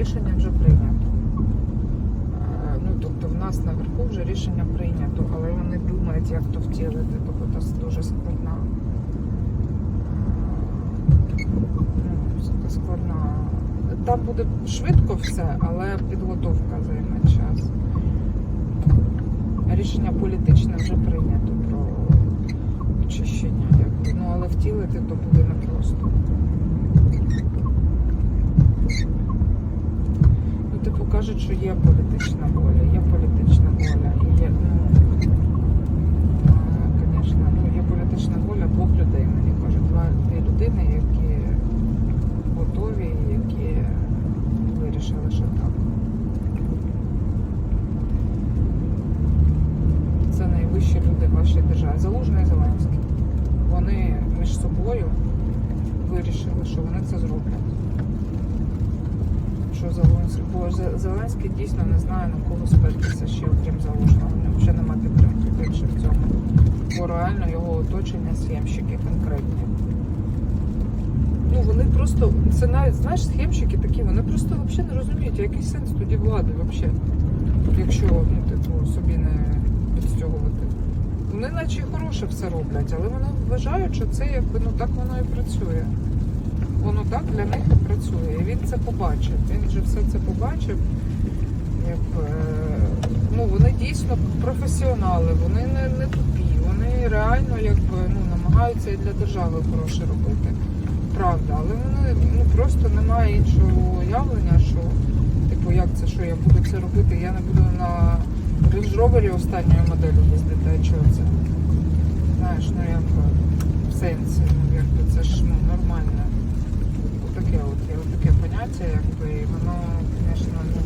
рішення вже прийнято. Е, Ну, тобто в нас наверху вже рішення прийнято, але вони думають, як то втілити, тобто це дуже складна. ну, складна. Там буде швидко все, але підготовка займе час. Рішення політичне вже прийнято про очищення, ну але втілити то буде непросто. Ну, типу кажуть, що є політична воля, є політична воля. І є, звісно, ну, є політична воля двох людей. Мені кажуть, два дві людини, які готові, які вирішили, що так. Це найвищі люди в вашій державі. Залужний і Зеленський. Вони між собою вирішили, що вони це зроблять бо Зеленський дійсно не знає на кого спертися ще, окрім залужного. У нього вже нема підтримки більше в цьому. Бо реально його оточення схемщики конкретні. Ну вони просто, це навіть, знаєш, схемщики такі, вони просто взагалі не розуміють, який сенс тоді влади взагалі, якщо ну, типу, собі не підстягувати. Вони наче хороше все роблять, але вони вважають, що це якби ну так воно і працює воно так для них і працює. І він це побачив. Він вже все це побачив. Як, е, ну, вони дійсно професіонали, вони не, не тупі, вони реально якби, ну, намагаються і для держави хороше робити. Правда, але вони ну, просто немає іншого уявлення, що типу, як це, що я буду це робити, я не буду на Range Rover останньої моделі їздити, а чого це? Знаєш, ну як в сенсі, ну якби це ж ну, нормально таке от є таке поняття, якби воно, звісно, ну,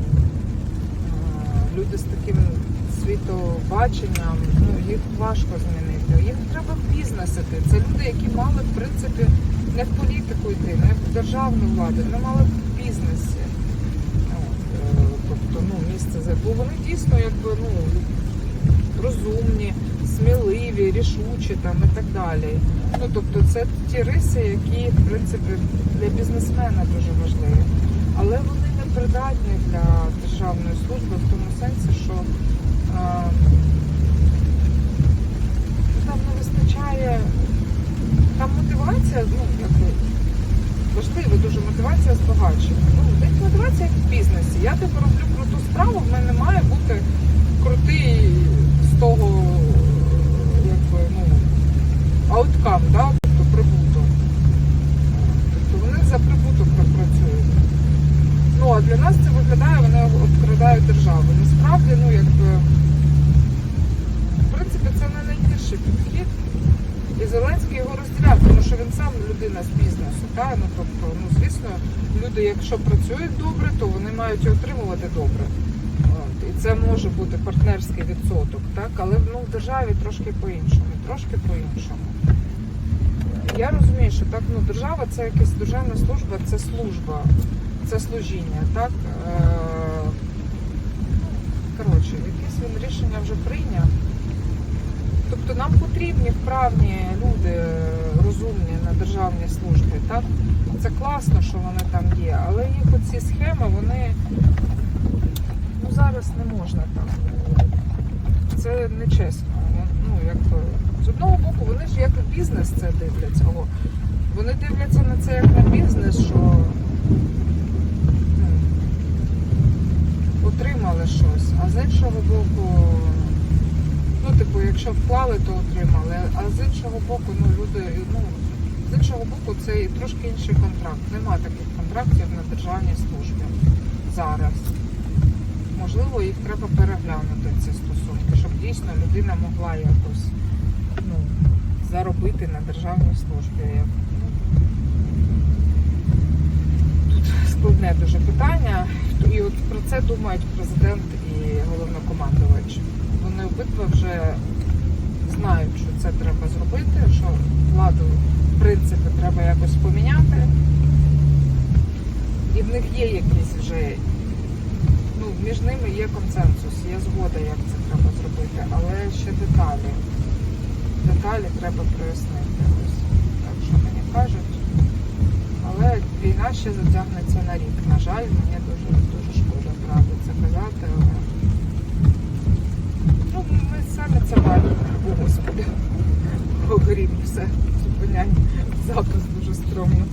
е, люди з таким світобаченням, ну їх важко змінити. Їм треба в бізнес. Це люди, які мали в принципі не в політику йти, не в державну владу, не мали в бізнесі. Е, тобто, ну, місце бо вони дійсно якби ну розумні, сміливі, рішучі там і так далі. Ну тобто це ті риси, які в принципі для бізнесмена дуже важливі. Але вони не придатні для державної служби в тому сенсі, що е, там не вистачає там мотивація, ну якби важлива дуже мотивація збагачення. Ну, десь мотивація як в бізнесі. Я тепер роблю круту справу, в мене має бути крутий з того, ну, ауткам, да? тобто прибуток. Тобто вони за прибуток працюють. Ну, а для нас це виглядає, вони обкрадають державу. Насправді, ну, якби, в принципі, це не найгірший підхід. І Зеленський його розділяв, тому що він сам людина з бізнесу. Та? Ну, тобто, ну, звісно, люди, якщо працюють добре, то вони мають отримувати добре. І це може бути партнерський відсоток, так? але ну, в державі трошки по-іншому, трошки по-іншому. Я розумію, що так, ну, держава це якась державна служба, це служба, це служіння, так? Е, Коротше, якесь він рішення вже прийняв. Тобто нам потрібні вправні люди розумні на державній службі, так? Це класно, що вони там є, але їх оці схеми, вони зараз не можна так. Це нечесно. Ну, якби, з одного боку, вони ж як бізнес це дивляться. О, вони дивляться на це як на бізнес, що ну, отримали щось, а з іншого боку. Ну, типу, якщо вклали, то отримали. А з іншого боку, ну люди, ну з іншого боку, це і трошки інший контракт. Нема таких контрактів на державній службі зараз. Можливо, їх треба переглянути ці стосунки, щоб дійсно людина могла якось ну, заробити на державній службі. Тут складне дуже питання. І от про це думають президент і головнокомандувач вони обидва вже знають, що це треба зробити, що владу, в принципі, треба якось поміняти. І в них є якісь вже, ну, між ними є консенсус, є згода, як це треба зробити, але ще деталі. Деталі треба прояснити. Ось так що мені кажуть. Але війна ще затягнеться на рік. На жаль, мені дуже дуже шкода правда це казати, але ну, ми самі це маємо. О, Господи. Огрім все. Зупиняй. Запис дуже стрьомно.